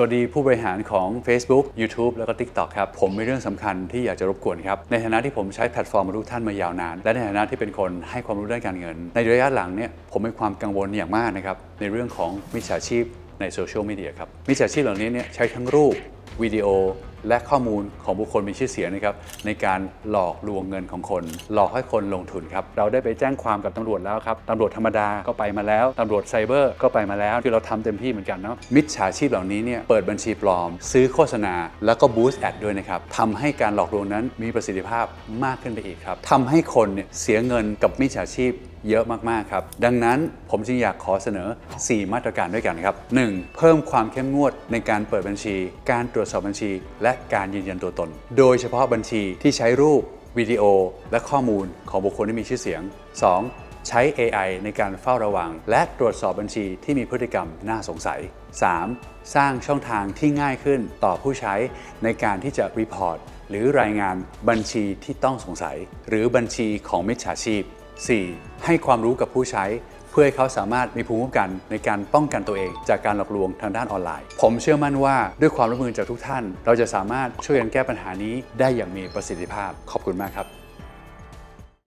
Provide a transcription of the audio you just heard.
สวัสดีผู้บริหารของ Facebook YouTube แล้วก็ TikTok ครับ ผมมีเรื่องสำคัญที่อยากจะรบกวนครับ ในฐานะที่ผมใช้แพลตฟอร์มมาทุกท่านมายาวนาน และในฐานะที่เป็นคนให้ความรู้ด้านการเงิน ในระยะหลังเนี่ยผมมีความกังวลอย่างมากนะครับ ในเรื่องของมิจฉาชีพในโซเชียลมีเดียครับมิจฉาชีพเหล่านี้เนี่ยใช้ทั้งรูปวิดีโอ และข้อมูลของบุคคลมีชื่อเสียงนะครับในการหลอกลวงเงินของคน หลอกให้คนลงทุนครับเราได้ไปแจ้งความกับตำรวจแล้วครับตำรวจธรรมดาก็ไปมาแล้วตำรวจไซเบอร์ก็ไปมาแล้ว คือเราทำเต็มที่เหมือนกันเนาะมิจฉาชีพเหล่านี้เนี่ยเปิดบัญชีปลอม ซื้อโฆษณา แล้วก็บูสต์แอดด้วยนะครับทำให้การหลอกลวงนั้นมีประสิทธิภาพมากขึ้นไปอีกครับทำให้คนเนี่ยเสียเงินกับมิจฉาชีพเยอะมาก ๆ ครับ ดังนั้นผมจึงอยากขอเสนอ 4 มาตรการด้วยกันครับ 1. เพิ่มความเข้มงวดในการเปิดบัญชี การตรวจสอบบัญชี และการยืนยันตัวตน โดยเฉพาะบัญชีที่ใช้รูปวิดีโอ และข้อมูลของบุคคลที่มีชื่อเสียง 2. ใช้ AI ในการเฝ้าระวัง และตรวจสอบบัญชีที่มีพฤติกรรมน่าสงสัย 3. สร้างช่องทางที่ง่ายขึ้นต่อผู้ใช้ในการที่จะรีพอร์ตหรือรายงานบัญชีที่ต้องสงสัย หรือบัญชีของมิจฉาชีพ 4. ให้ความรู้กับผู้ใช้ เพื่อให้เขาสามารถมีภูมิคุ้มกันในการป้องกันตัวเอง จากการหลอกลวงทางด้านออนไลน์ ผมเชื่อมั่นว่าด้วยความร่วมมือจากทุกท่าน เราจะสามารถช่วยกันแก้ปัญหานี้ได้อย่างมีประสิทธิภาพ ขอบคุณมากครับ